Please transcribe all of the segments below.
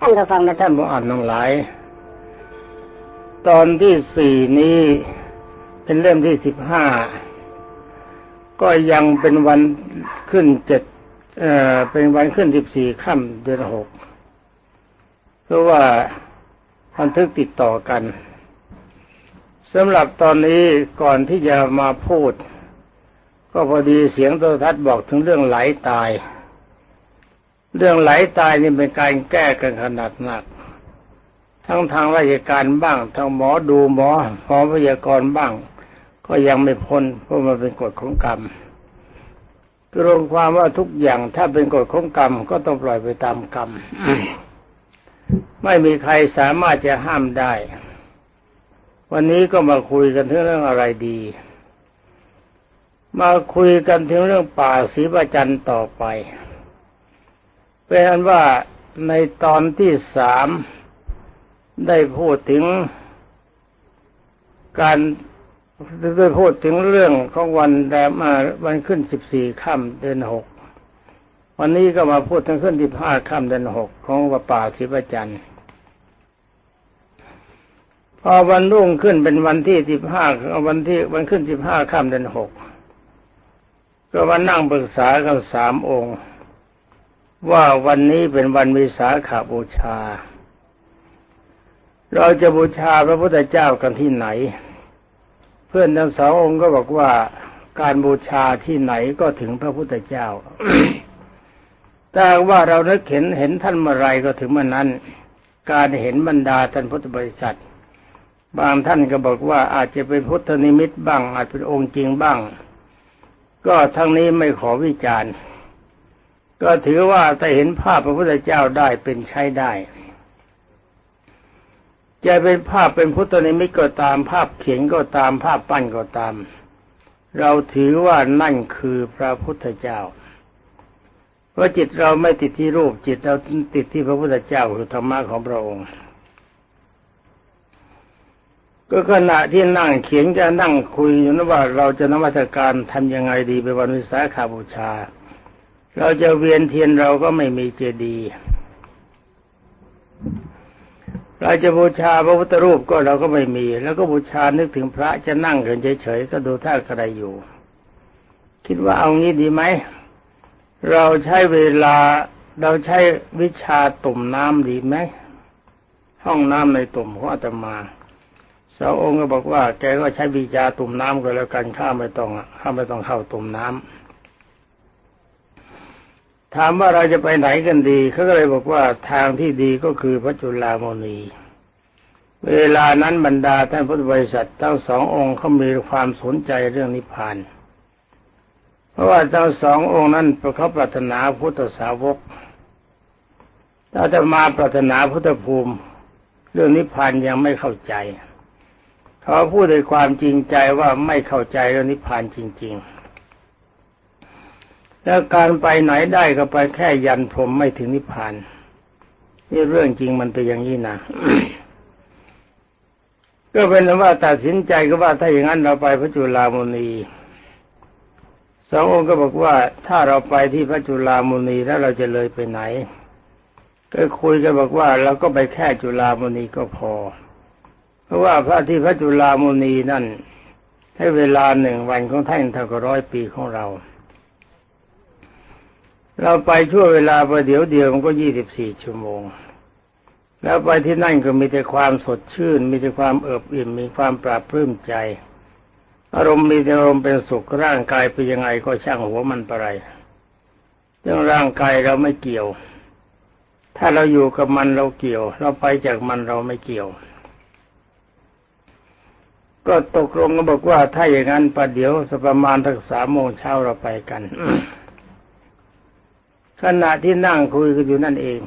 ท่านผู้ฟังและท่านผู้อ่านทั้งหลาย ตอนที่สี่นี้เป็นเล่มที่สิบห้าก็ยังเป็นวันขึ้นเจ็ดเอ่อเป็นวันขึ้นสิบสี่ค่ำเดือนหกเพราะว่าบันทึกติดต่อกันสำหรับตอนนี้ก่อนที่จะมาพูด ก็พอดีเสียงโทรทัศน์บอกถึงเรื่องไหลตาย เรื่องไหลตายนี่เป็นการแก้กันขนาดหนัก ทั้งทางราชการบ้างทางหมอดูหมอหมอพยากรณ์บ้าง ก็ยังไม่พ้นเพราะมันเป็นกฎของกรรมรวมความว่าทุกอย่างถ้าเป็นกฎของกรรมก็ต้องปล่อยไปตามกรรม ไม่มีใครสามารถจะห้ามได้ วันนี้ก็มาคุยกันถึงเรื่องอะไรดี มาคุยกันถึงเรื่องป่าศรีประจันต่อไป เป็นอันว่าในตอนที่สามได้พูดถึงการได้พูดถึงเรื่องของวันแรมวันขึ้นสิบสี่ค่ำเดือนหกวันนี้ก็มาพูดถึงขึ้นที่ห้าค่ำเดือนหกของวัป่าศรีประจันทร์พอวันรุ่งขึ้นเป็นวันที่สิบห้าวันที่วันขึ้นสิบห้าค่ำเดือนหกก็มานั่งปรึกษากันสามองค์ ว่าวันนี้เป็นวันวิสาขาบูชา เราจะบูชาพระพุทธเจ้ากันที่ไหน เพื่อนทั้งสององค์ก็บอกว่าการบูชาที่ไหนก็ถึงพระพุทธเจ้าแต่ว่าเรานึกเห็นเห็นท่านเมื่อไรก็ถึงเมื่อนั้น การเห็นบรรดาท่านพุทธบริษัท บางท่านก็บอกว่าอาจจะเป็นพุทธนิมิตบ้าง อาจเป็นองค์จริงบ้าง ก็ทั้งนี้ไม่ขอวิจารณ์ ก็ถือว่าถ้าเห็นภาพพระพุทธเจ้าได้เป็นใช้ได้จะเป็นภาพเป็นพุทธนิมิตก็ตามภาพเขียนก็ตามภาพปั้นก็ตาม เราถือว่านั่นคือพระพุทธเจ้า เพราะจิตเราไม่ติดที่รูปจิตเราติดที่พระพุทธเจ้าคือธรรมะของพระองค์ ก็ขณะที่นั่งเขียนจะนั่งคุยอยู่นะว่าเราจะนมัสการทำยังไงดีไปวันวิสาขบูชา เราจะเวียนเทียนเราก็ไม่มีเจดีย์เราจะบูชาพระพุทธรูปก็เราก็ไม่มี แล้วก็บูชานึกถึงพระจะนั่งเฉยๆก็ดูท่ากระไรอยู่ คิดว่าเอางี้ดีไหมเราใช้เวลาเราใช้วิชาตุ่มน้ำดีไหมห้องน้ำในตุ่มของอาตมาสาวองค์ก็บอกว่า แกก็ใช้วิชาตุ่มน้ำก็แล้วกันข้าไม่ต้องข้าไม่ต้องเข้าตุ่มน้ำ ถามว่าเราจะไปไหนกันดีเขาก็เลยบอกว่าทางที่ดีก็คือพระจุลามณีเวลานั้นบรรดาท่านพุทธบริษัททั้งสององค์เขามีความสนใจเรื่องนิพพาน เพราะว่าทั้งสององค์นั้นเขาปรารถนาพุทธสาวกถ้าจะมาปรารถนาพุทธภูมิ เรื่องนิพพานยังไม่เข้าใจเขาพูดด้วยความจริงใจว่าไม่เข้าใจเรื่องนิพพานจริง ๆ แล้วการไปไหนได้ก็ไปแค่ยันพรมไม่ถึงนิพพานนี่เรื่องจริงมันเป็นอย่างนี้นะก็เป็นว่าตัดสินใจก็ว่าถ้าอย่างนั้นเราไปพระจุลามุนีสององค์ก็บอกว่าถ้าเราไปที่พระจุลามุนีแล้วเราจะเลยไปไหน ก็คุยกันบอกว่าเราก็ไปแค่จุลามุนีก็พอ เพราะว่าพระที่พระจุลามุนีนั่นให้เวลาหนึ่งวันของท่านเท่ากับร้อยปีของเรา เราไปชั่วเวลาประเดี๋ยวเดียวมันก็ยี่สิบสี่ชั่วโมง แล้วไปที่นั่นก็มีแต่ความสดชื่น มีแต่ความเอิบอิ่มมีความปราบปลื้มใจ อารมณ์มีแต่อารมณ์เป็นสุขร่างกายเป็นยังไงก็ช่างหัวมันไปไรเรื่องร่างกายเราไม่เกี่ยว ถ้าเราอยู่กับมันเราเกี่ยว เราไปจากมันเราไม่เกี่ยว ก็ตกลงกันบอกว่าถ้าอย่างนั้นประเดี๋ยวสักประมาณทักสามโมงเช้าเราไปกัน ขณะที่นั่งคุยกันอยู่นั่นเอง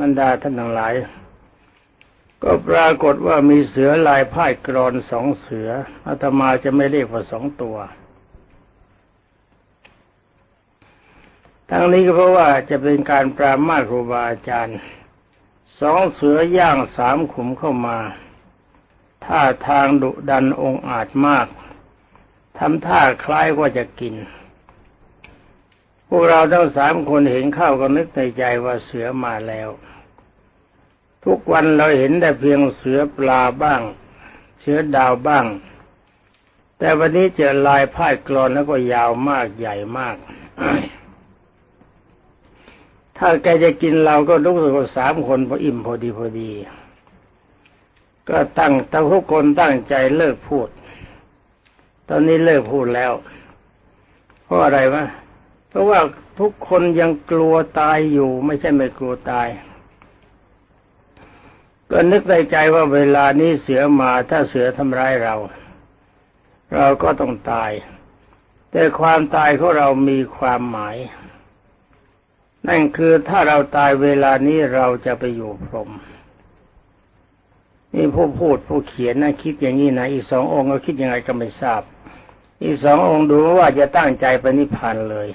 บรรดาท่านทั้งหลาย ก็ปรากฏว่ามีเสือลายพ่ายกรอนสองเสืออาตมาจะไม่เรียกว่าสองตัว ทั้งนี้ก็เพราะว่าจะเป็นการปรามาสครูบาอาจารย์สองเสือย่างสามขุมเข้ามาท่าทางดุดันองอาจมากทำท่าคล้ายว่าจะกิน พวกเราทั้งสามคนเห็นเข้าก็นึกในใจว่าเสือมาแล้ว ทุกวันเราเห็นแต่เพียงเสือปลาบ้าง เสือดาวบ้าง แต่วันนี้เจอลายพาดกรอนแล้วก็ยาวมากใหญ่มากถ้าแกจะกินเราก็รู้สึกว่าสามคนพออิ่มพอดีพอดี ก็ตั้งทุกคนตั้งใจเลิกพูด ตอนนี้เลิกพูดแล้ว เพราะอะไรวะ เพราะว่าทุกคนยังกลัวตายอยู่ ไม่ใช่ไม่กลัวตายก็นึกในใจว่าเวลานี้เสือมาถ้าเสือทำร้ายเรา เราก็ต้องตาย แต่ความตายของเรามีความหมาย นั่นคือถ้าเราตายเวลานี้เราจะไปอยู่พรหมนี่ผู้พูดผู้เขียนนะคิดอย่างนี้นะอีกสององค์ก็คิดยังไงก็ไม่ทราบ อีกสององค์ดูว่าจะตั้งใจไปนิพพานเลย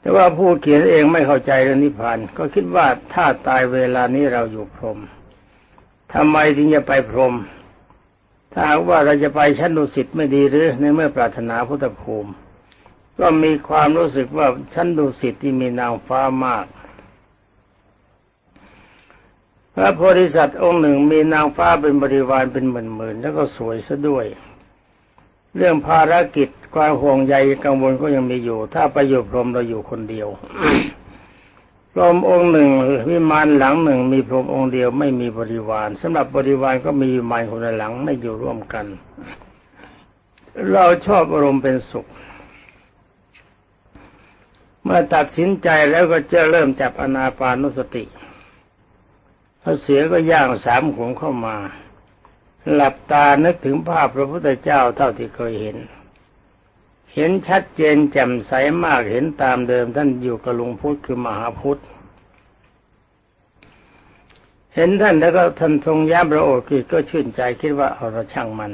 แต่ว่าผู้เขียนเองไม่เข้าใจเรื่องนิพพาน ก็คิดว่าถ้าตายเวลานี้เราอยู่พรหมทำไมถึงจะไปพรหมถ้าว่าเราจะไปชั้นดุสิตไม่ดีหรือในเมื่อปรารถนาพุทธภูมิ ก็มีความรู้สึกว่าชั้นดุสิตที่มีนางฟ้ามาก พระโพธิสัตว์องค์หนึ่งมีนางฟ้าเป็นบริวารเป็นหมื่นๆแล้วก็สวยซะด้วย เรื่องภารกิจความห่วงใยกังวลก็ยังมีอยู่ ถ้าไปอยู่พรหมเราอยู่คนเดียวพรหมองค์หนึ่งวิมานหลังหนึ่ง มีพรหมองค์เดียวไม่มีบริวารสำหรับบริวารก็มีวิมานคนละหลังไม่อยู่ร่วมกัน เราชอบอารมณ์เป็นสุข เมื่อตัดสินใจแล้วก็จะเริ่มจับอนาปานุสติพระเสือก็ย่างสามขงเข้ามา หลับตานึกถึงภาพพระพุทธเจ้าเท่าที่เคยเห็น เห็นชัดเจนแจ่มใสมากเห็นตามเดิมท่านอยู่กับหลุงพุทธคือมหาพุทธเห็นท่านแล้วก็ท่านทรงย้ำพระโอษฐ์ก็ชื่นใจคิดว่าเอาเราช่างมัน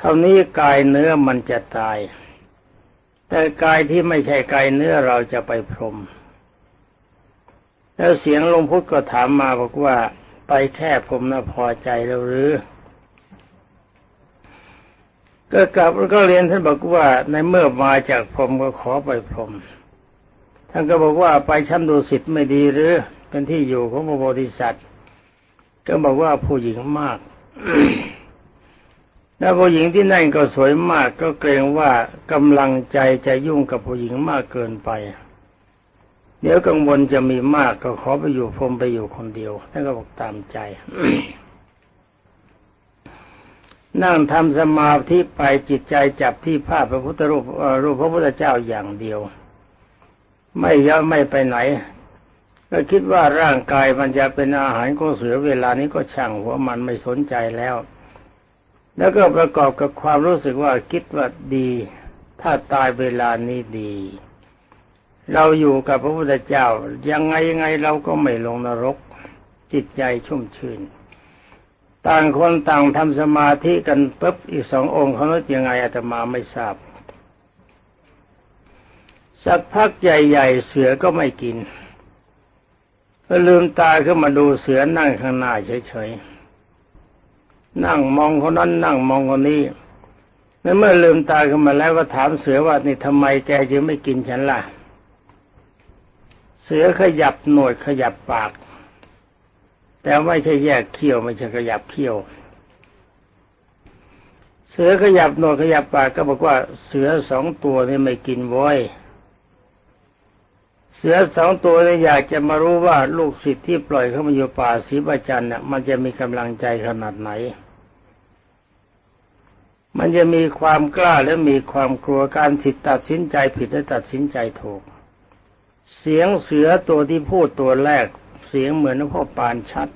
คราวนี้กายเนื้อมันจะตาย แต่กายที่ไม่ใช่กายเนื้อเราจะไปพรม แล้วเสียงหลวงพุทธก็ถามมาบอกว่าไปแค่ผมนะพอใจแล้วหรือ ก็กลับก็เรียนท่านบอกว่าในเมื่อมาจากพรมก็ขอไปพรมท่านก็บอกว่าไปชั้นดุสิตไม่ดีหรือเป็นที่อยู่ของพระโพธิสัตว์ก็บอกว่าผู้หญิงมากแล้วผู้หญิงที่นั่นก็สวยมาก ก็เกรงว่ากำลังใจจะยุ่งกับผู้หญิงมากเกินไป เดี๋ยวกังวลจะมีมากก็ขอไปอยู่พรมไปอยู่คนเดียวท่านก็บอกตามใจ นั่งทำสมาธิไปจิตใจจับที่ภาพพระพุทธรูปรูปพระพุทธเจ้าอย่างเดียว ไม่ย่อไม่ไปไหนก็คิดว่าร่างกายมันจะเป็นอาหารของเสือเวลานี้ก็ช่างหัวมันไม่สนใจแล้ว แล้วก็ประกอบกับความรู้สึกว่าคิดว่าดี ถ้าตายเวลานี้ดี เราอยู่กับพระพุทธเจ้า ยังไงยังไงเราก็ไม่ลงนรก จิตใจชุ่มชื่น ต่างคนต่างทำสมาธิกันปุ๊บอีกสององค์เขาคิดยังไงอาตมาไม่ทราบ สักพักใหญ่ ๆ เสือก็ไม่กินก็ลืมตาขึ้นมาดูเสือนั่งข้างหน้าเฉยๆนั่งมองคนนั้นนั่งมองคนนี้แล้วเมื่อลืมตาขึ้นมาแล้วก็ถามเสือว่านี่ทำไมแกจึงไม่กินฉันล่ะ เสือขยับหนวดขยับปาก แต่ไม่ใช่แยกเขี้ยวไม่ใช่ขยับเขี้ยว เสือขยับหนวดขยับปากก็บอกว่าเสือสองตัวนี่ไม่กินว้อยเสือสองตัวนี่อยากจะมารู้ว่าลูกศิษย์ที่ปล่อยเข้ามาอยู่ป่าศรีประจันเนี่ยมันจะมีกำลังใจขนาดไหน มันจะมีความกล้าและมีความกลัวการผิดตัดสินใจผิดและตัดสินใจถูก เสียงเสือตัวที่พูดตัวแรก เสียงเหมือนหลวงพ่อปานชัด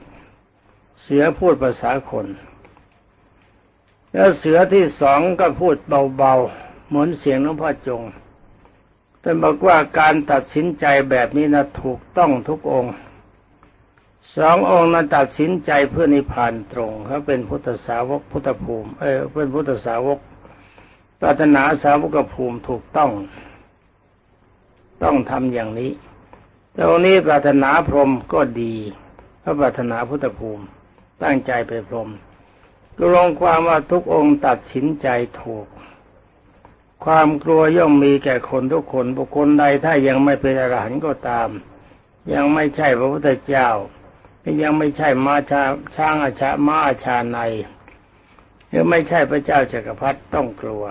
เสือพูดภาษาคน แล้วเสือที่สองก็พูดเบาๆเหมือนเสียงหลวงพ่อจงท่านบอกว่าการตัดสินใจแบบนี้นะถูกต้องทุกองค์สององค์นั้นตัดสินใจเพื่อนิพพานตรงเขาเป็นพุทธสาวกพุทธภูมิ เออเป็นพุทธสาวกปรารถนาสาวกภูมิถูกต้อง ต้องทำอย่างนี้ ตรงนี้ปรารถนาพรหมก็ดีพระปรารถนาพุทธภูมิ ตั้งใจไปพรหมก็ลงความว่าทุกองค์ตัดสินใจถูก ความกลัวย่อมมีแก่คนทุกคน บุคคลใดถ้ายังไม่เป็นอรหันต์ก็ตาม ยังไม่ใช่พระพุทธเจ้ายังไม่ใช่มาชาช้างอาชามาอาชาในหรือไม่ใช่พระเจ้าจักรพรรดิต้องกลัว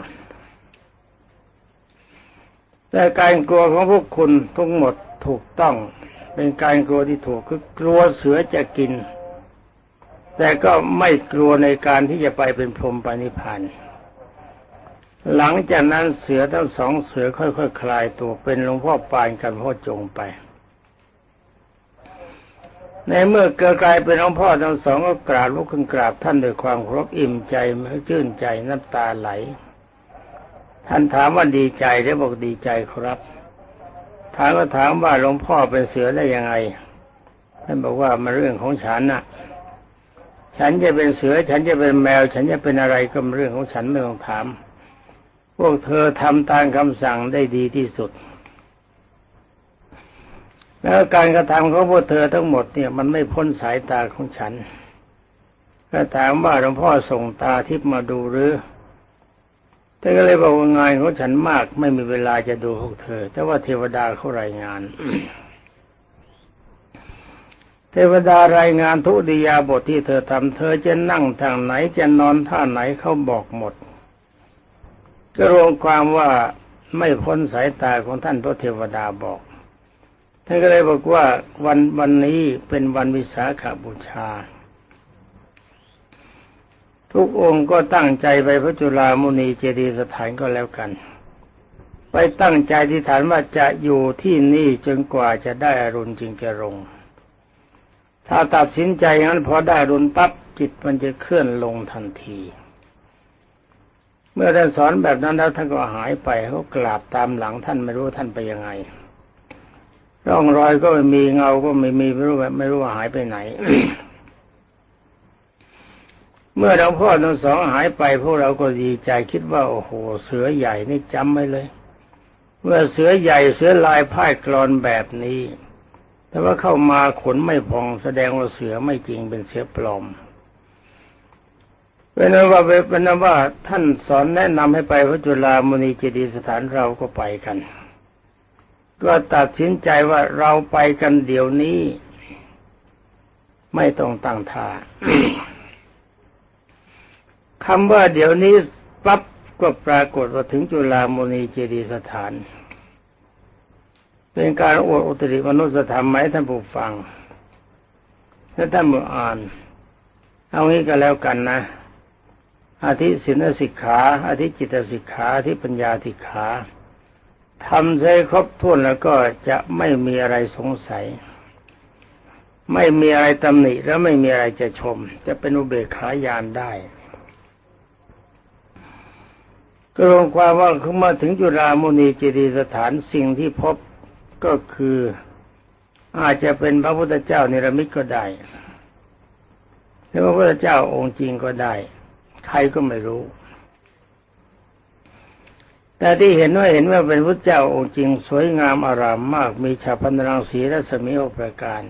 แต่การกลัวของพวกคุณทั้งหมด ถูกต้อง เป็นการกลัวที่ถูกคือกลัวเสือจะกิน แต่ก็ไม่กลัวในการที่จะไปเป็นพรหมปณิพานหลังจากนั้นเสือทั้งสองเสือค่อยๆคคลายตัวเป็นหลวงพ่อปานกันพ่อจงไป ในเมื่อเกิดกลายเป็นหลวงพ่อทั้งสองก็กราบลุกขึ้นกราบท่านด้วยความครบอิ่มใจชื่นใจน้ำตาไหล ท่านถามว่าดีใจหรือบอกดีใจครับ ถามก็ถามว่าหลวงพ่อเป็นเสือได้ยังไงท่านบอกว่ามันเรื่องของฉันน่ะ ฉันจะเป็นเสือ ฉันจะเป็นแมว ฉันจะเป็นอะไรก็เป็นเรื่องของฉันไม่ต้องถาม พวกเธอทำตามคำสั่งได้ดีที่สุด แล้วการกระทำของพวกเธอทั้งหมดเนี่ยมันไม่พ้นสายตาของฉัน ก็ถามว่าหลวงพ่อส่งตาทิพมาดูหรือ แต่ก็เลยบอกว่างานของฉันมากไม่มีเวลาจะดูพวกเธอ แต่ว่าเทวดาเขารายงาน เทวดารายงานทุติยาบทที่เธอทำเธอจะนั่งทางไหนจะนอนท่าไหนเขาบอกหมด ก็รวมความว่าไม่พ้นสายตาของท่านพระเทวดาบอกท่านก็เลยบอกว่าวันวันนี้เป็นวันวิสาขบูชา ทุกองค์ก็ตั้งใจไปพระจุลามุนีเจดีย์สถานก็แล้วกัน ไปตั้งใจที่ฐานว่าจะอยู่ที่นี่จนกว่าจะได้อรุณจึงจะลง ถ้าตัดสินใจงั้นพอได้อรุณปั๊บจิตมันจะเคลื่อนลงทันที เมื่อท่านสอนแบบนั้นแล้วท่านก็หายไปเขากราบตามหลังท่านไม่รู้ท่านไปยังไง ร่องรอยก็ไม่มีเงาก็ไม่มีไม่รู้ไม่รู้ว่าหายไปไหน เมื่อหลวงพ่อทั้งสองหายไปพวกเราก็ดีใจคิดว่าโอ้โห เสือใหญ่นี่จำไว้เลย เมื่อเสือใหญ่เสือลายพ่ายกรอนแบบนี้ แต่ว่าเข้ามาขนไม่พองแสดงว่าเสือไม่จริงเป็นเสือปลอมเป็นว่าเป็นว่าท่านสอนแนะนำให้ไปพระจุลามณีเจดียสถานเราก็ไปกัน ก็ตัดสินใจว่าเราไปกันเดี๋ยวนี้ ไม่ต้องตั้งท่า คำว่าเดี๋ยวนี้ปั๊บก็ปรากฏว่าถึงจุลามณีเจดีสถาน เป็นการอวดอุตริมนุสธรรมไหมท่านผู้ฟังถ้าท่านมืออ่าน เอางี้ก็แล้วกันนะอาทิศีลสิกขาอาทิจิตสิกขาอาทิปัญญาสิกขาทำใช้ครบถ้วนแล้วก็จะไม่มีอะไรสงสัย ไม่มีอะไรตำหนิแล้วไม่มีอะไรจะชม จะเป็นอุเบกขาญาณได้ ก็รวมความว่าเขามาถึงจุฬามุนีเจดีสถานสิ่งที่พบก็คืออาจจะเป็นพระพุทธเจ้านิรมิตก็ได้หรือพระพุทธเจ้าองค์จริงก็ได้ ใครก็ไม่รู้ แต่ที่เห็นว่าเห็นว่าเป็นพระเจ้าองค์จริง สวยงามอารามมาก มีฉาพันรังสีและสมิโอประการ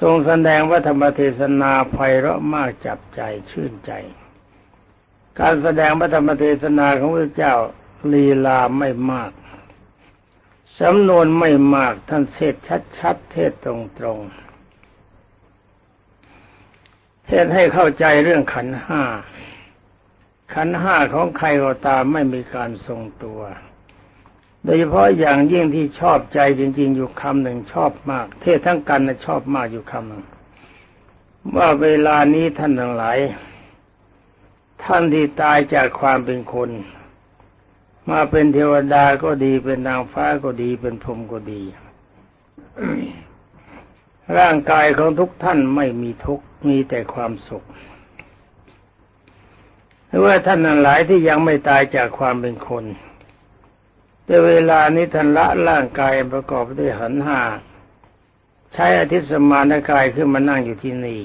ทรงแสดงว่าธรรมเทศนาไพเราะมากจับใจชื่นใจ การแสดงพระธรรมเทศนาของพระเจ้าลีลาไม่มาก สำนวนไม่มากท่านเทศชัดๆเทศตรงๆ เทศให้เข้าใจเรื่องขันห้า ขันห้าของใครก็ตามไม่มีการทรงตัว โดยเฉพาะอย่างยิ่งที่ชอบใจจริง ๆ อยู่คำหนึ่งชอบมาก เทศทั้งกันนะชอบมากอยู่คำหนึ่งว่าเวลานี้ท่านทั้งหลาย ท่านที่ตายจากความเป็นคน มาเป็นเทวดาก็ดีเป็นนางฟ้าก็ดีเป็นพรหมก็ดี ร่างกายของทุกท่านไม่มีทุกข์มีแต่ความสุขหรือว่าท่านนั้นหลายที่ยังไม่ตายจากความเป็นคน แต่เวลานี้ท่านละร่างกายประกอบด้วยหันห้าใช้อาทิสมานกายขึ้นมานั่งอยู่ที่นี่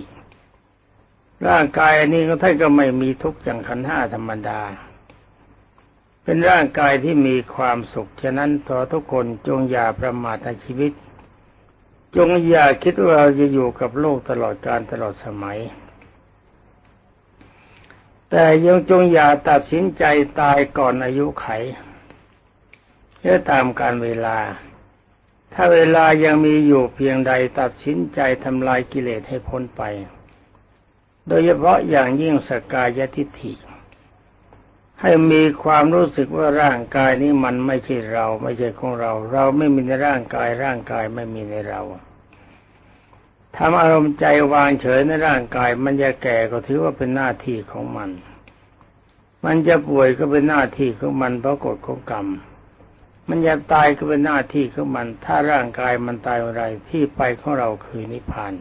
ร่างกายนี้ก็ท่านก็ไม่มีทุกข์อย่างขันห้าธรรมดา เป็นร่างกายที่มีความสุข ฉะนั้นขอทุกคนจงอย่าประมาทในชีวิต จงอย่าคิดว่าเราจะอยู่กับโลกตลอดการตลอดสมัย แต่ยังจงอย่าตัดสินใจตายก่อนอายุไขเพื่อตามการเวลา ถ้าเวลายังมีอยู่เพียงใดตัดสินใจทำลายกิเลสให้พ้นไป โดยเฉพาะอย่างยิ่งสกายทิฏฐิ ให้มีความรู้สึกว่าร่างกายนี้มันไม่ใช่เรา ไม่ใช่ของเรา เราไม่มีในร่างกายร่างกายไม่มีในเราทำอารมณ์ใจวางเฉยในร่างกาย มันจะแก่ก็ถือว่าเป็นหน้าที่ของมัน มันจะป่วยก็เป็นหน้าที่ของมันเพราะกฎของกรรม มันจะตายก็เป็นหน้าที่ของมัน ถ้าร่างกายมันตายอะไรที่ไปของเราคือนิพพาน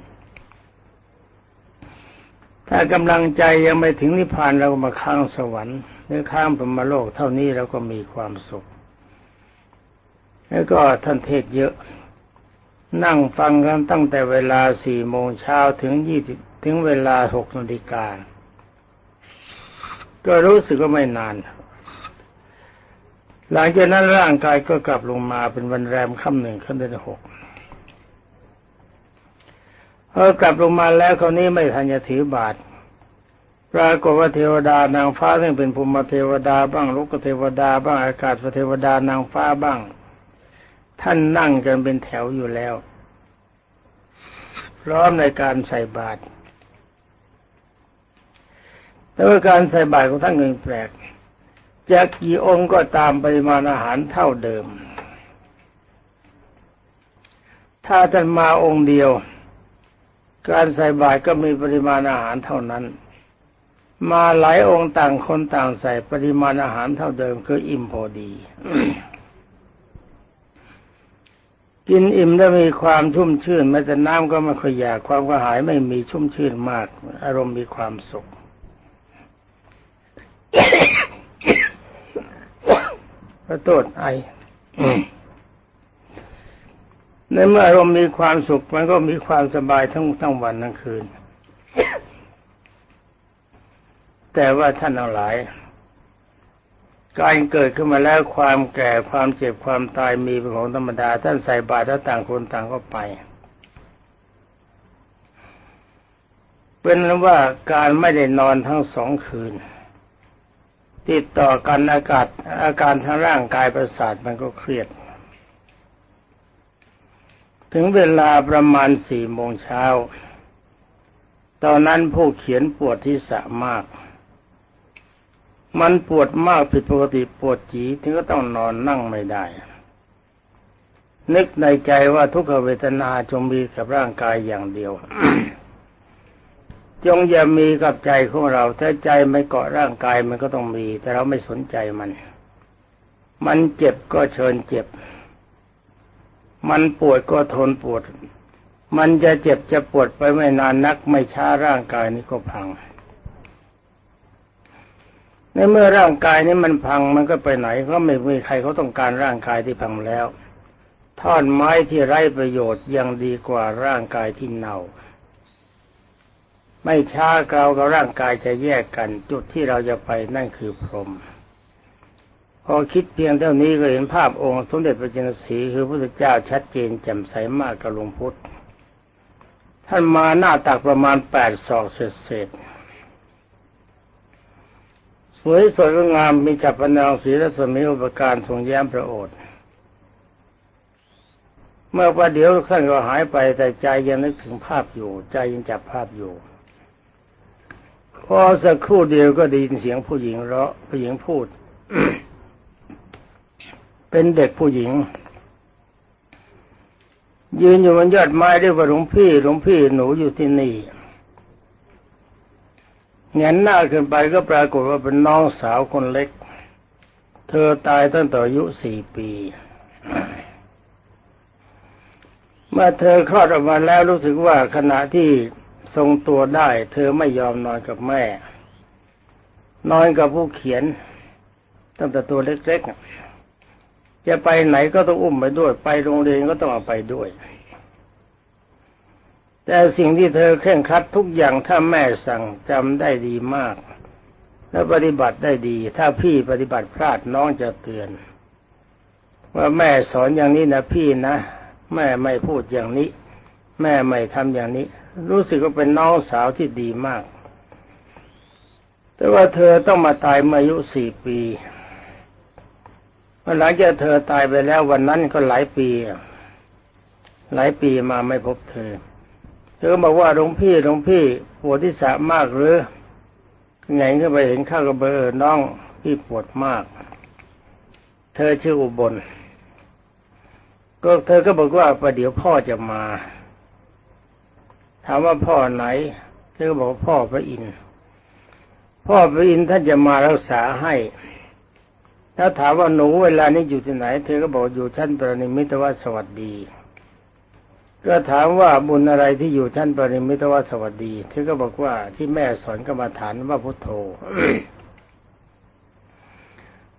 ถ้ากำลังใจยังไม่ถึงนิพพานเราก็มาค้างสวรรค์หรือค้างพรมโลกเท่านี้เราก็มีความสุข แล้วก็ท่านเทศเยอะ นั่งฟังกันตั้งแต่เวลาสี่โมงเช้าถึงยี่สิบถึงเวลาหกนาฬิกาก็รู้สึกว่าไม่นาน หลังจากนั้นร่างกายก็กลับลงมาเป็นวันแรมค่ำหนึ่งขึ้นเดือนหก พอกลับลงมาแล้วคราวนี้ไม่ทันจะถือบาตรปรากฏว่าเทวดานางฟ้าซึ่งเป็นภูมิเทวดาบ้างลูกเทวดาบ้างอากาศเทวดานางฟ้าบ้าง ท่านนั่งกันเป็นแถวอยู่แล้ว พร้อมในการใส่บาตรแต่ว่าการใส่บาตรของท่านเงินแปลกจะกี่องค์ก็ตามปริมาณอาหารเท่าเดิม ถ้าท่านมาองค์เดียว การใส่บาตรก็มีปริมาณอาหารเท่านั้น มาหลายองค์ต่างคนต่างใส่ปริมาณอาหารเท่าเดิมคืออิ่มพอดี กินอิ่มแล้วมีความชุ่มชื่นแม้แต่น้ำก็ไม่ค่อยอยากความกระหายไม่มีชุ่มชื่นมาก อารมณ์มีความสุขขอโทษไอ ในเมื่ออารมณ์มีความสุขมันก็มีความสบายทั้งทั้งวันทั้งคืน แต่ว่าท่านเอาหลาย การเกิดขึ้นมาแล้วความแก่ความเจ็บความตายมีเป็นของธรรมดา ท่านใส่บาตรแล้วต่างคนต่างก็ไป เป็นว่าการไม่ได้นอนทั้งสองคืน ติดต่อกันอากาศอาการทางร่างกายประสาทมันก็เครียด ถึงเวลาประมาณสี่โมงเช้า ตอนนั้นผู้เขียนปวดที่สะมาก มันปวดมากผิดปกติปวดจีถึงก็ต้องนอนนั่งไม่ได้ นึกในใจว่าทุกขเวทนาจงมีกับร่างกายอย่างเดียว จงอย่ามีกับใจของเรา ถ้าใจไม่เกาะร่างกายมันก็ต้องมี แต่เราไม่สนใจมัน มันเจ็บก็เชิญเจ็บ มันปวดก็ทนปวด มันจะเจ็บจะปวดไปไม่นานนัก ไม่ช้าร่างกายนี้ก็พัง ในเมื่อร่างกายนี้มันพังมันก็ไปไหน ก็ไม่มีใครเขาต้องการร่างกายที่พังแล้วท่อนไม้ที่ไร้ประโยชน์ยังดีกว่าร่างกายที่เน่า ไม่ช้าเรากับร่างกายจะแยกกัน จุดที่เราจะไปนั่นคือพรหม พอคิดเพียงเท่านี้ก็เห็นภาพองค์สมเด็จพระจินสีคือพระพุทธเจ้าชัดเจนแจ่มใสมากกับหลวงพุทธท่านมาหน้าตักประมาณแปดศอกเศษสวยสดงามมีจับปนองศีและสมีอุปการทรงแย้มพระโอษฐ์เมื่อประเดี๋ยวท่านก็หายไปแต่ใจยังนึกถึงภาพอยู่ ใจยังจับภาพอยู่ พอสักครู่เดียวก็ได้ยินเสียงผู้หญิงเราะผู้หญิงพูด เป็นเด็กผู้หญิง ยืนอยู่บนยอดไม้เรียกว่าหลวงพี่หลวงพี่หนูอยู่ที่นี่เงนหน้าขึ้นไปก็ปรากฏว่าเป็นน้องสาวคนเล็ก เธอตายตั้งแต่อายุสี่ปี เมื่อเธอคลอดออกมาแล้วรู้สึกว่าขณะที่ทรงตัวได้ เธอไม่ยอมนอนกับแม่ นอนกับผู้เขียนตั้งแต่ตัวเล็กๆ จะไปไหนก็ต้องอุ้มไปด้วย ไปโรงเรียนก็ต้องเอาไปด้วย แต่สิ่งที่เธอเคร่งครัดทุกอย่างถ้าแม่สั่งจำได้ดีมาก และปฏิบัติได้ดี ถ้าพี่ปฏิบัติพลาดน้องจะเตือน ว่าแม่สอนอย่างนี้นะพี่นะ แม่ไม่พูดอย่างนี้ แม่ไม่ทำอย่างนี้ รู้สึกว่าเป็นน้องสาวที่ดีมาก แต่ว่าเธอต้องมาตายเมื่ออายุสี่ปี หลังจากเธอตายไปแล้ววันนั้นก็หลายปี หลายปีมาไม่พบเธอ เธอบอกว่าหลวงพี่หลวงพี่ปวดที่สะมากหรือไงก็ไปเห็นข้าก็เบือน้องพี่ปวดมาก เธอชื่ออุบล ก็เธอก็บอกว่าประเดี๋ยวพ่อจะมา ถามว่าพ่อไหน เธอก็บอกพ่อพระอินทร์พ่อพระอินทร์ท่านจะมารักษาให้ ถ้าถามว่าหนูเวลานี้อยู่ที่ไหน เธอก็บอกอยู่ชั้นปรนิมิตวสวัสดี ก็ถามว่าบุญอะไรที่อยู่ชั้นปรนิมิตวสวัสดี เธอก็บอกว่าที่แม่สอนกรรมฐานว่าพุทโธ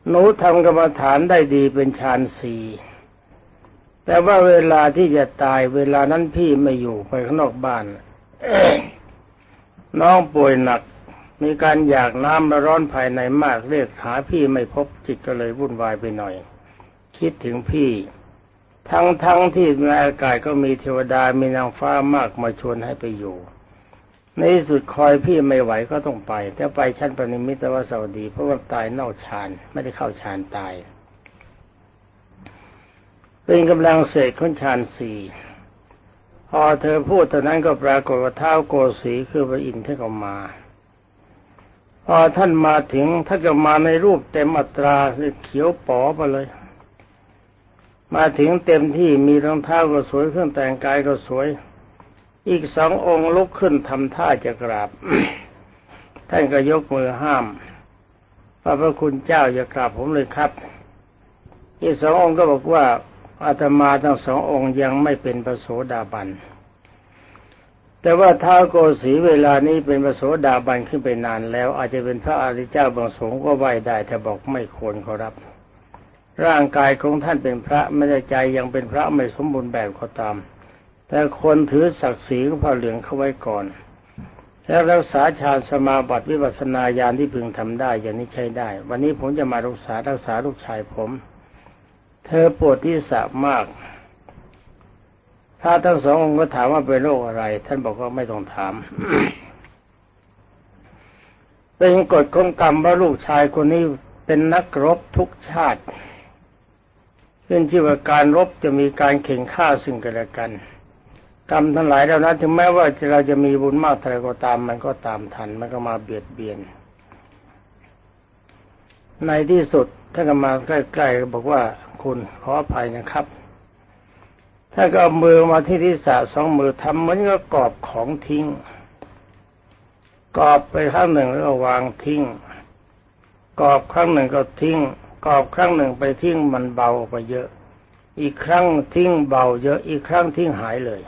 หนูทำกรรมฐานได้ดีเป็นฌานสี่แต่ว่าเวลาที่จะตายเวลานั้นพี่ไม่อยู่ไปข้างนอกบ้านน้องป่วยหนัก มีการอยากน้ำและร้อนภายในมากเรียกหาพี่ไม่พบจิตก็เลยวุ่นวายไปหน่อย คิดถึงพี่ ทั้งทั้งที่ในอากาศก็มีเทวดามีนางฟ้ามากมาชวนให้ไปอยู่ ในที่สุดคอยพี่ไม่ไหวก็ต้องไป แต่ไปชั้นปณิมิตวสวัสดี เพราะว่าตายนอกฌานไม่ได้เข้าฌานตายเป็นกำลังเสกขึ้นฌานสี่พอเธอพูดตอนนั้นก็ปรากฏว่าเท้าโกสีคือพระอินทร์ท่านก็มา พอท่านมาถึงท่านก็มาในรูปเต็มอัตราเลยเขียวป๋อไปเลย มาถึงเต็มที่มีรองเท้าก็สวยเครื่องแต่งกายก็สวย อีกสององค์ลุกขึ้นทำท่าจะกราบ ท่านก็ยกมือห้ามพระพระคุณเจ้าอย่ากราบผมเลยครับ อีกสององค์ก็บอกว่าอาตมาทั้งสององค์ยังไม่เป็นพระโสดาบัน แต่ว่าท้าวโกสีเวลานี้เป็นพระโสดาบันขึ้นไปนานแล้ว อาจจะเป็นพระอริยเจ้าบางสงฆ์ก็ไหวได้แต่บอกไม่ควรขอรับ ร่างกายของท่านเป็นพระไม่ได้ใจยังเป็นพระไม่สมบูรณ์แบบก็ตาม แต่คนถือศักดิ์ศรีของพระเหลืองเข้าไว้ก่อน แล้วรักษาฌานสมาบัติวิปัสสนาญาณที่พึงทำได้อย่างนี้ใช้ได้ วันนี้ผมจะมารักษารักษาลูกชายผม เธอปวดที่สะมาก ถ้าทั้งสององค์ก็ถามว่าเป็นโรคอะไร ท่านบอกว่าไม่ต้องถาม เป็นกฎของกรรมว่าลูกชายคนนี้เป็นนักรบทุกชาติขึ้นชื่อว่าการรบจะมีการเข่งฆ่าซึ่งกันและกัน กรรมทั้งหลายเหล่านั้นถึงแม้ว่าเราจะมีบุญมากเท่าไรก็ตาม มันก็ตามทัน มันก็มาเบียดเบียน ในที่สุดท่านก็มาใกล้ๆบอกว่าคุณขออภัยนะครับ ถ้าก็เอามือมาที่ที่สะสองมือทำเหมือนก็กอบของทิ้ง กอบไปข้างหนึ่งแล้วก็วางทิ้ง กอบครั้งหนึ่งก็ทิ้ง กอบครั้งหนึ่งไปทิ้งมันเบาไปเยอะ อีกครั้งทิ้งเบาเยอะ อีกครั้งทิ้งหายเลย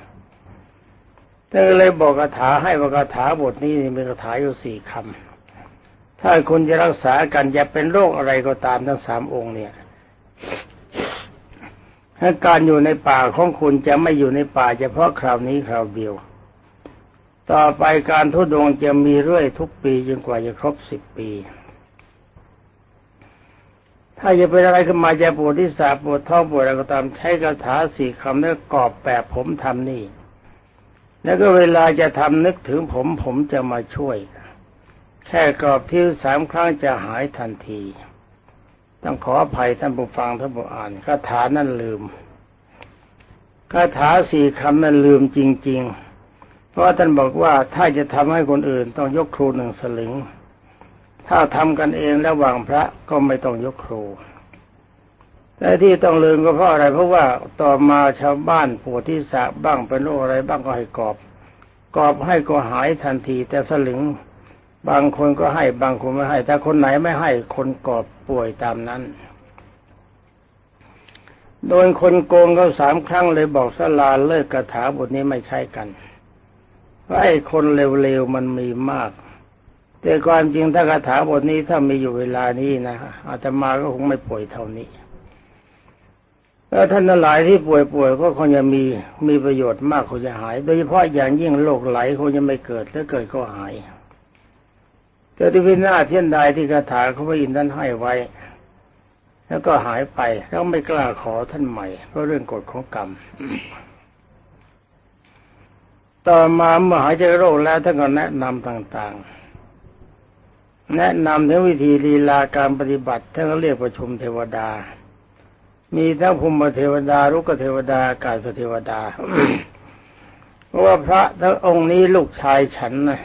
ท่านก็เลยบอกคาถาให้ว่าคาถาบทนี้มีคาถาอยู่สี่คำถ้าคุณจะรักษากันจะเป็นโรคอะไรก็ตามทั้งสามองค์เนี่ย ถ้าการอยู่ในป่าของคุณจะไม่อยู่ในป่าเฉพาะคราวนี้คราวเดียว ต่อไปการทุดงจะมีเรื่อยทุกปีจนกว่าจะครบสิบปี ถ้าจะเป็นอะไรขึ้นมาจะปวดที่สาปวดท้องปวดอะไรก็ตามใช้คาถาสี่คำแล้วกอบแปะผมทำนี่ แล้วก็เวลาจะทำนึกถึงผมผมจะมาช่วย แค่กรอบที่สามครั้งจะหายทันที ต้องขออภัยท่านผู้ฟังท่านผู้อ่านคาถานั่นลืมคาถาสี่คำนั้นลืมจริง ๆ เพราะท่านบอกว่าถ้าจะทำให้คนอื่นต้องยกครูหนึ่งสลึง ถ้าทำกันเองระหว่างพระก็ไม่ต้องยกครูแต่ที่ต้องลืมก็เพราะอะไร เพราะว่าต่อมาชาวบ้านปวดที่สะบ้างเป็นโรคอะไรบ้างก็ให้กอบกอบให้ก็หายทันที แต่สลึง บางคนก็ให้บางคนไม่ให้แต่คนไหนไม่ให้คนกอบ ป่วยตามนั้น โดนคนโกงเขาสามครั้งเลยบอกสลาเลิกกระถาบทนี้ไม่ใช่กันไอ้คนเร็วๆมันมีมาก แต่ความจริงถ้ากระถาบทนี้ถ้ามีอยู่เวลานี้นะอาตมาก็คงไม่ป่วยเท่านี้แล้วท่านหลายที่ป่วยๆก็คงจะมีมีประโยชน์มากคงจะหาย โดยเฉพาะอย่างยิ่งโรคไหลคงจะไม่เกิดถ้าเกิดก็หาย แต่ที่วินาเทียนใดที่คาถาเขาพระอินทร์ท่านให้ไว้ แล้วก็หายไปแล้วไม่กล้าขอท่านใหม่ เพราะเรื่องกฎของกรรม ต่อมาเมื่อหายใจโรคแล้วท่านก็แนะนำต่างๆ แนะนำถึงวิธีลีลาการปฏิบัติท่านก็เรียกประชุมเทวดา มีทั้งภูมิเทวดารุกเทวดาอากาศเทวดาเพราะว่าพระทั้งองค์นี้ลูกชายฉันนะ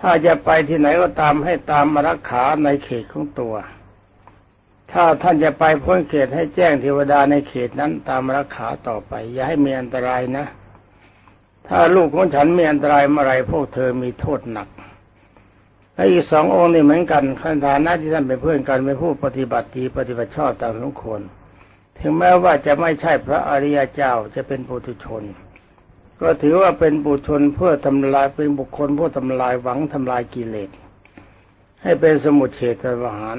ถ้าจะไปที่ไหนก็ตามให้ตามมารักขาในเขตของตัว ถ้าท่านจะไปพ้นเขตให้แจ้งเทวดาในเขตนั้นตามมารักขาต่อไป อย่าให้มีอันตรายนะ ถ้าลูกของฉันมีอันตรายเมื่อไรพวกเธอมีโทษหนักและอีกสององค์นี่เหมือนกันขันฐานะที่ท่านเป็นเพื่อนกันเป็นผู้ปฏิบัติดีปฏิบัติชอบตามสมควรถึงแม้ว่าจะไม่ใช่พระอริยเจ้าจะเป็นปุถุชน ก็ถือว่าเป็นบุตรชนเพื่อทำลายเป็นบุคคลผู้ทำลายหวังทำลายกิเลสให้เป็นสมุทเฉทประหาร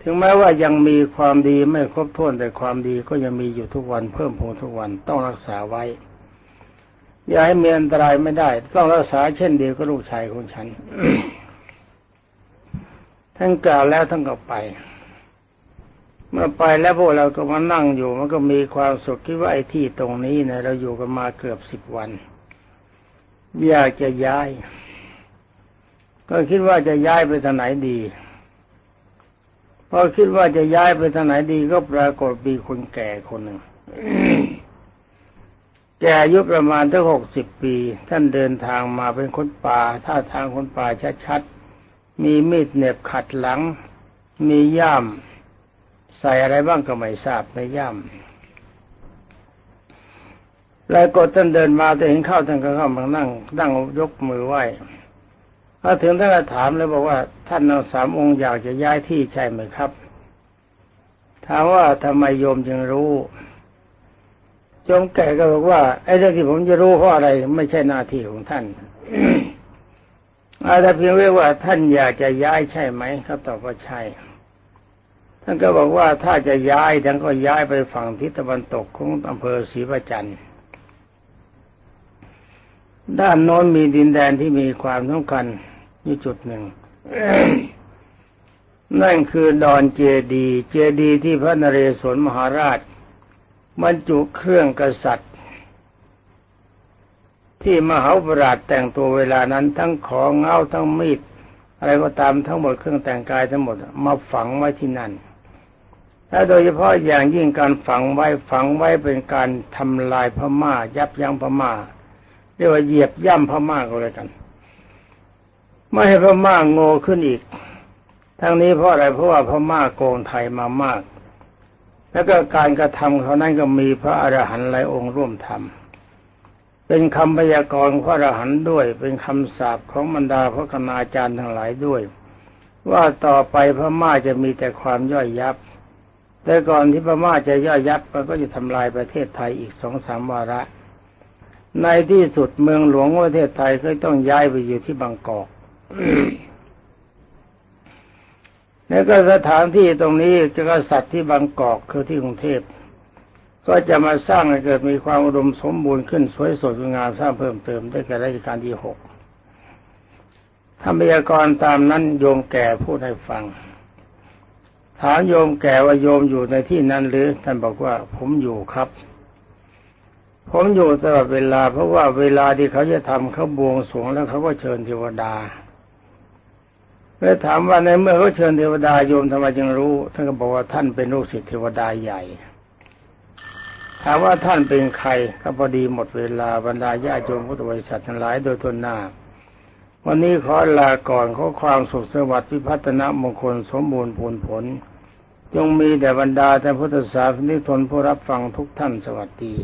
ถึงแม้ว่ายังมีความดีไม่ครบถ้วนแต่ความดีก็ยังมีอยู่ทุกวันเพิ่มพูนทุกวันต้องรักษาไว้ อย่าให้มีอันตรายไม่ได้ ต้องรักษาเช่นเดียวกับลูกชายของฉันท่านกล่าวแล้วท่านก็ไป เมื่อไปแล้วพวกเราก็มานั่งอยู่ มันก็มีความสุขคิดว่าไอ้ที่ตรงนี้นะเราอยู่กันมาเกือบสิบวันอยากจะย้าย ก็คิดว่าจะย้ายไปทางไหนดีพอคิดว่าจะย้ายไปทางไหนดีก็ปรากฏมีคนแก่คนหนึ่งแก่อายุประมาณทั้งหกสิบปี ท่านเดินทางมาเป็นคนป่าท่าทางคนป่าชัดๆมีมีดเหน็บขัดหลัง มีย่าม ใส่อะไรบ้างก็ไม่ทราบในย่าแล้วกดท่านเดินมาแต่เห็นเข้าท่านก็เข้ามานั่งนั่งยกมือไหว้พอถึงท่านก็ถามเลยบอกว่า ท่านทั้งสามองค์อยากจะย้ายที่ใช่ไหมครับ ถามว่าทำไมโยมจึงรู้โยมแก่ก็บอกว่าไอ้เรื่องที่ผมจะรู้เพราะอะไร ไม่ใช่หน้าที่ของท่านอาถ้าเพียงว่าท่านอยากจะย้ายใช่ไหมครับตอบว่าใช่ ท่านก็บอกว่าถ้าจะย้ายท่านก็ย้ายไปฝั่งทิศตะวันตกของอำเภอศรีประจันทร์ด้านโน้นมีดินแดนที่มีความสำคัญอยู่จุดหนึ่ง นั่นคือดอนเจดี เจดีที่พระนเรศวรมหาราชบรรจุเครื่องกษัตริย์ ที่มหาปราชแต่งตัวเวลานั้นทั้งของเงาทั้งมีดอะไรก็ตามทั้งหมดเครื่องแต่งกายทั้งหมด มาฝังไว้ที่นั่น และโดยเฉพาะอย่างยิ่งการฝังไว้ฝังไว้เป็นการทำลายพม่า ยับยั้งพม่าเรียกว่าเหยียบย่ำพม่าก็เลยกัน ไม่ให้พม่าโง่ขึ้นอีก ทั้งนี้เพราะอะไรเพราะว่าพม่าโกงไทยมามาก แล้วก็การกระทำเขานั้นก็มีพระอรหันต์หลายองค์ร่วมทำเป็นคำพยากรณ์พระอรหันต์ด้วย เป็นคำสาปของบรรดาพระคณาจารย์ทั้งหลายด้วย ว่าต่อไปพม่าจะมีแต่ความย่อยยับ แต่ก่อนที่พม่าจะย่อยยับมันก็จะทำลายประเทศไทยอีกสองสามวาระ ในที่สุดเมืองหลวงประเทศไทยก็ต้องย้ายไปอยู่ที่บางกอกแล้วก็สถานที่ตรงนี้จะกษัตริย์ที่บางกอกคือที่กรุงเทพก็จะมาสร้างให้เกิดมีความอุดมสมบูรณ์ขึ้นสวยสดงามสร้างเพิ่มเติมได้แก่ราชการที่หกทำพยากรตามนั้นโยมแก่พูดให้ฟัง ถามโยมแก่ว่าโยมอยู่ในที่นั้นหรือท่านบอกว่าผมอยู่ครับ ผมอยู่ตลอดเวลา เพราะว่าเวลาที่เขาจะทำเขาบวงสรวงแล้วเขาก็เชิญเทวดาแล้วถามว่าในเมื่อเขาเชิญเทวดาโยมทำไมจึงรู้ ท่านก็บอกว่าท่านเป็นลูกศิษย์เทวดาใหญ่ ถามว่าท่านเป็นใครก็พอดีหมดเวลาบรรดาญาโยมพุทธบริษัททั้งหลายโดยทนหน้า วันนี้ขอลาก่อนขอความสุขสวัสดิ์พิพัฒนมงคลสมบูรณ์ผลผล จงมีแด่บรรดาท่านพุทธศาสนิกชนผู้รับฟังทุกท่านสวัสดี